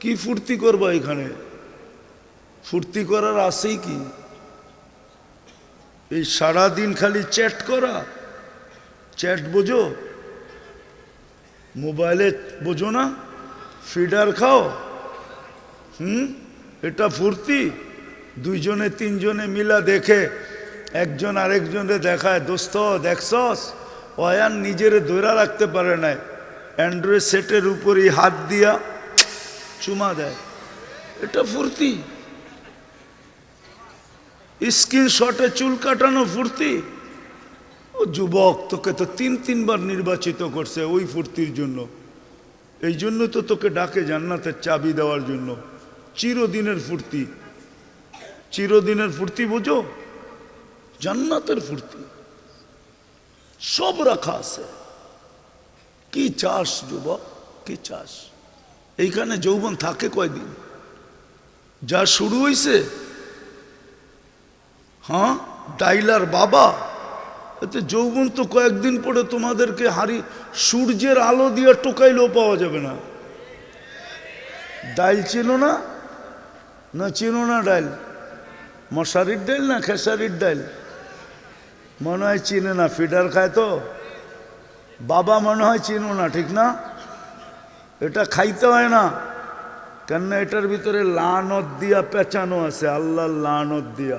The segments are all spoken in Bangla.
কি ফুর্তি করবা এখানে? ফুর্তি করার আছেই কি? এই সারা দিন খালি চ্যাট করা? চ্যাট বোঝো? মোবাইলে বোঝো না? ফিডার খাও? হুম? এটা ফুর্তি? দুইজনে তিনজনে মিলা দেখে একজন আরেকজনে দেখায়, দোস্ত, দেখছস? অয়ান নিজেরে ধরে রাখতে পারে না অ্যান্ড্রয়েড সেটের উপরই হাত দিয়া চুমা দেয়। এটা ফুর্তি। স্ক্রিনশটে চুল কাটানো ফুর্তি। ও যুবক, তোকে তো তিন তিনবার নির্বাচিত করছে ওই ফুর্তির জন্য। এই জন্য তো তোকে ডাকে জান্নাতের চাবি দেওয়ার জন্য। চিরদিনের ফুর্তি। চিরদিনের ফুর্তি বুঝো? জান্নাতের ফুর্তি। সব রাখা আছে। কি চাস যুবক? কি চাস? এইখানে যৌবন থাকে কয়দিন? যা শুরু হইছে হ্যাঁ ডাইলার বাবা, এতে যৌবন তো কয়েকদিন পরে তোমাদেরকে হারি, সূর্যের আলো দিয়ে টোকাইলেও পাওয়া যাবে না। ডাইল চিনো না? না, চিনো না ডাইল? মশারির ডাইল না খেসারির ডাইল? মনে হয় চিনে না, ফিডার খায় তো? বাবা মনে হয় চিনো না, ঠিক না? এটা খাইতে হয় না। কেননা এটার ভিতরে লানত দিয়া পেঁচানো আছে, আল্লাহর লানত দিয়া।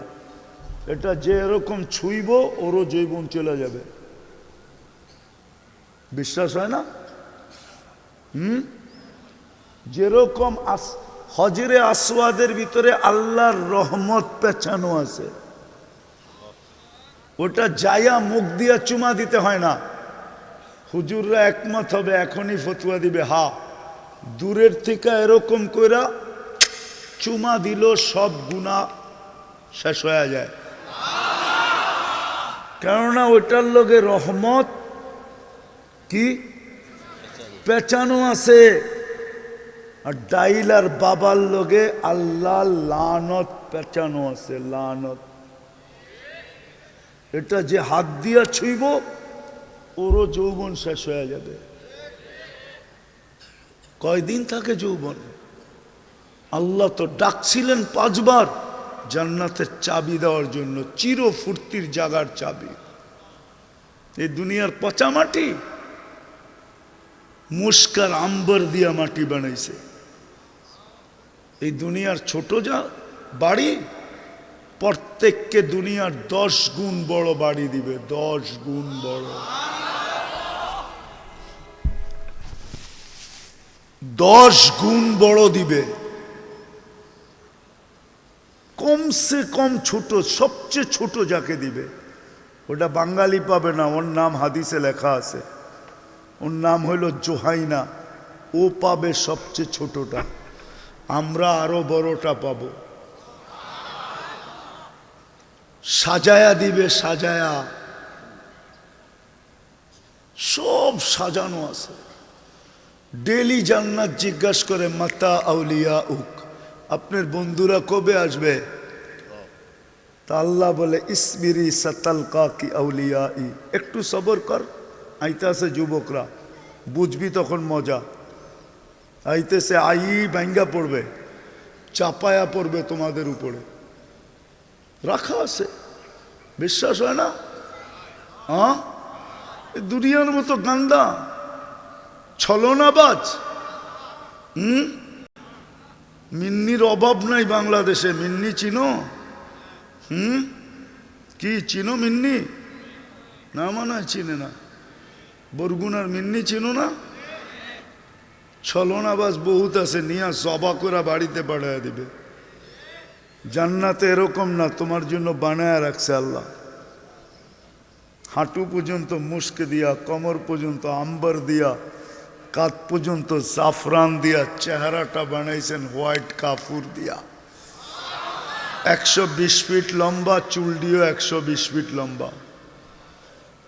এটা যে এরকম ছুইব, ওরও জৈবন চলে যাবে। বিশ্বাস হয় না? হুম? যেরকম আস, হজরে আসওয়াদের ভিতরে আল্লাহর রহমত পেঁচানো আছে। ওটা যায়া মুখ দিয়া চুমা দিতে হয় না। হুজুররা একমত হবে, এখনই ফতুয়া দিবে। হা। দূরের থেকে এরকম কইরা চুমা দিল, সব গুণা শেষ হয়ে যায়। কেননা ওইটার লগে রহমত কি? পেঁচানো আছে। আর ডাইল আর বাবার লগে আল্লাহ লানত পেঁচানো আছে, লানত। এটা যে হাত দিয়া ছুইব, ওরও যৌবন শেষ হয়ে যাবে। কয়দিন থাকে যৌবন? আল্লাহ তো ডাকছিলেন পাঁচবার জান্নাতের চাবি দেওয়ার জন্য চির ফুর্তির জাগার চাবি। এই দুনিয়ার পচা মাটি, মুস্কার আম্বর দিয়া মাটি বানাইছে। এই দুনিয়ার ছোট যা বাড়ি, প্রত্যেককে দুনিয়ার দশ গুণ বড় বাড়ি দিবে, দশ গুণ বড়। দশ গুণ বড় দিবে। কমসে কম ছোট, সবচেয়ে ছোট যাকে দিবে। ওটা বাঙালি পাবে না, ওর নাম হাদিসে লেখা আছে। ওর নাম হইল জোহাইনা। ও পাবে সবচেয়ে ছোটটা। আমরা আরও বড়টা পাব। সাজায়া দিবে, সাজায়া। সব সাজানো আছে। ডেলি জান্নাত জিজ্ঞাসা করে, মাতা আউলিয়া উক আপনার বন্ধুরা কবে আসবে? তা আল্লাহ বলে, ইসমিরি সাতালকা কি আউলিয়া ই একটু সবর কর, আইতাছে যুবকরা, বুঝবি তখন মজা। আইতেছে আই ব্যাঙ্গা পড়বে, চাপায়া পড়বে তোমাদের উপরে। রাখা আছে, বিশ্বাস হয় না? হ্যাঁ দুনিয়ার মতো গান্দা। ছলনাবাজ। হুম? মিন্নির অভাব নাই বাংলাদেশে, মিন্নি চিনো? হুম? কি, চিনো মিন্নি? না মনে হয় চিনে না। বরগুনার মিন্নি চিনো না? ছলনাবাজ বহুত আছে, নিয়া জবা করে বাড়িতে পাঠায় দিবে। জান্নাতে এরকম না, তোমার জন্য বানায় রাখছে আল্লাহ। হাঁটু পর্যন্ত মুস্ক দিয়া, কমর পর্যন্ত আম্বার দিয়া কাত পর্যন্ত জাফরান দিয়া চেহারাটা বানাইছেন হোয়াইট কাপুর দিয়া। একশো বিশ ফিট লম্বা চুল দিয়েও একশো বিশ ফিট লম্বা।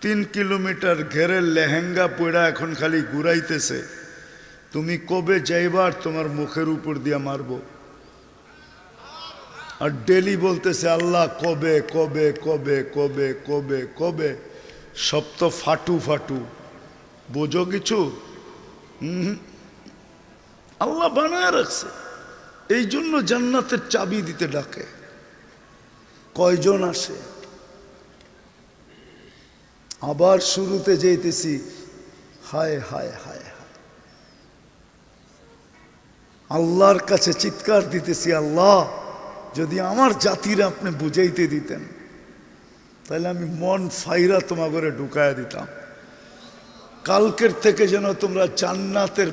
তিন কিলোমিটার ঘেরে লেহেঙ্গা পড়া এখন খালি ঘুরাইতেছে। তুমি কবে যাইবার তোমার মুখের উপর দিয়া মারবো। আর ডেলি বলতেছে, আল্লাহ, কবে কবে কবে কবে কবে কবে? সব তো ফাটু ফাটু। বোঝো কিছু? আল্লাহ বানায় রাখছে। এই জন্য জান্নাতের চাবি দিতে ডাকে। কয়জন আসে? আবার শুরুতে যেতেছি হায় হায় হায় হায়। আল্লাহর কাছে চিৎকার দিতেছি, আল্লাহ, যদি আমার জাতির আপনি বুঝাইতে দিতেন তাহলে আমি মন ফাইরা তোমা করে ঢুকায় দিতাম। কালকের থেকে যেন তোমরা জান্নাতের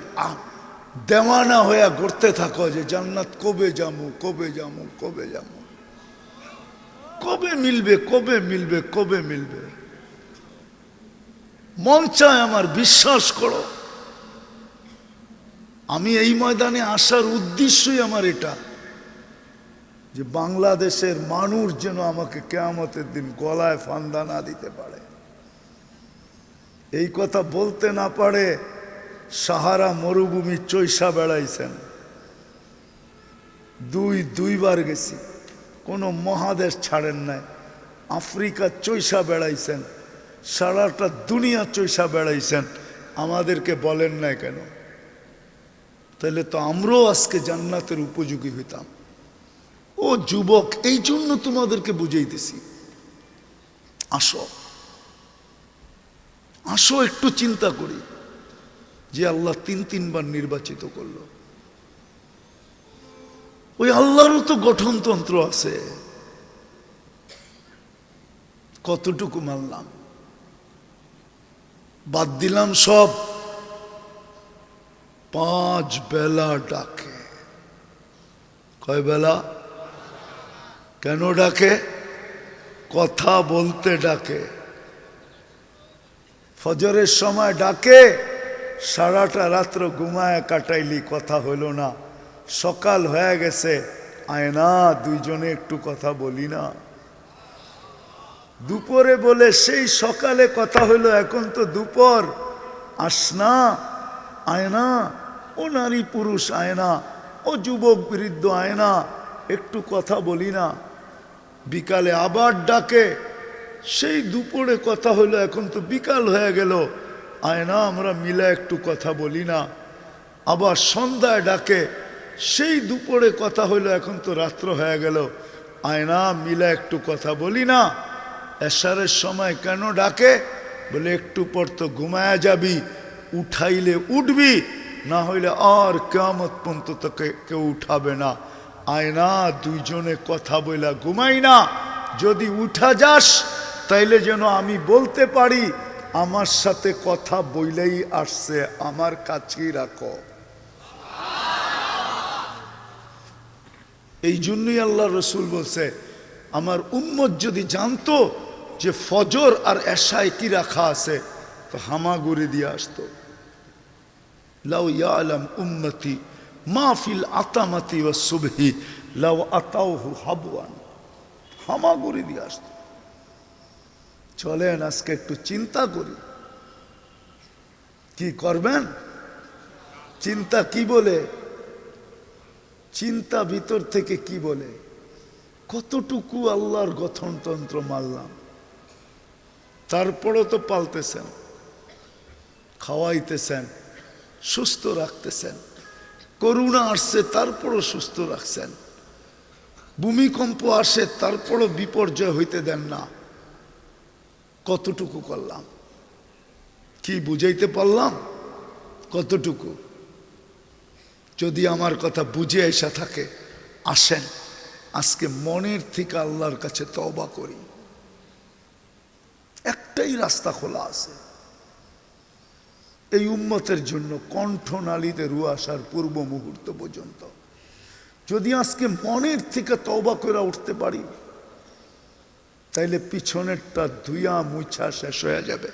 দেওয়ানা হইয়া ঘুরতে থাকো যে জান্নাত কবে যামু কবে যামু কবে যামু। কবে মিলবে কবে মিলবে কবে মিলবে? মন চায় আমার বিশ্বাস করো। আমি এই ময়দানে আসার উদ্দেশ্যই আমার এটা, যে বাংলাদেশের মানুষ যেন আমাকে কেয়ামতের দিন গলায় ফান্দা না দিতে পারে। এই কথা বলতে না পারে সাহারা মরুভূমি চৈসা বেড়াইছেন। দুই, দুইবার গেছি। কোনো মহাদেশ ছাড়েন নাই। আফ্রিকা চৈসা বেড়াইছেন। সারাটা দুনিয়া চৈসা বেড়াইছেন। আমাদেরকে বলেন নাই কেন? তাহলে তো আমরাও আজকে জান্নাতের উপযোগী হইতাম। ও যুবক এই জন্য তোমাদেরকে বুঝাইতেছি। আসো। আসো, একটু চিন্তা করি যে আল্লাহ তিন তিনবার নির্বাচিত করল। ওই আল্লাহরও তো গঠনতন্ত্র আছে। কতটুকু মানলাম? বাদ দিলাম সব। পাঁচ বেলা ডাকে। কয় বেলা? কেন ডাকে? কথা বলতে ডাকে। ফজরের সময় ডাকে, সারাটা রাত্র ঘুমায় কাটাইলি, কথা হইল না। সকাল হয়ে গেছে আয় না দুইজনে একটু কথা বলি না। দুপুরে বলে, সেই সকালে কথা হইল, এখন তো দুপুর। আস না আয় না ও নারী পুরুষ আয় না ও যুবক বৃদ্ধ আয় না একটু কথা বলি না। বিকালে আবার ডাকে সেই দুপুরে কথা হইল এখন তো বিকাল হয়ে গেল। আয়না, আমরা মিলে একটু কথা বলি না। আবার সন্ধ্যায় ডাকে, সেই দুপুরে কথা হইল এখন তো রাত্র হয়ে গেল। আয়না, মিলে একটু কথা বলি না। এসারের সময় কেন ডাকে? বলে, একটু পর তো ঘুমায়া যাবি, উঠাইলে উঠবি, না হইলে আর কেমত পর্যন্ত তোকে কেউ উঠাবে না। আয়না, দুইজনে কথা বইলা ঘুমাই না। যদি উঠা যাস তাইলে যেন আমি বলতে পারি, আমার সাথে কথা বইলেই আসছে, আমার কাছেই রাখো। এই জন্যই আল্লাহ রসুল বলছে, আমার উম্মত যদি জানতো যে ফজর আর এশায় কি রাখা আছে, তো হামাগুড়ি দিয়ে আসতো। লাউ ইয়ালাম উম্মতি মাহফিল আতামাতি ও সুবহি লাউ আতাউহু হাবওয়ান। হামাগুড়ি দিয়ে আসতো। চলেন, আজকে একটু চিন্তা করি। কি করবেন? চিন্তা কি বলে? চিন্তা ভিতর থেকে কি বলে? কতটুকু আল্লাহর গঠনতন্ত্র মারলাম তারপরও তো পালতেছেন, খাওয়াইতেছেন, সুস্থ রাখতেছেন, করুণা আসছে, তারপরও সুস্থ রাখছেন। ভূমিকম্প আসে, তারপরও বিপর্যয় হইতে দেন না। কতটুকু করলাম? কি বুঝাইতে পারলাম? কতটুকু? যদি আমার কথা বুঝে এসা থাকে, আসেন, আজকে মনের থেকে আল্লাহর কাছে তবা করি। একটাই রাস্তা খোলা আছে। এই উম্মতের জন্য কণ্ঠনালীতে রু আসার পূর্ব মুহূর্ত পর্যন্ত। যদি আজকে মনের থেকে তবা করে উঠতে পারি তাইলে পিছনেরটা ধুইয়া মুছা শেষ হয়ে যাবে।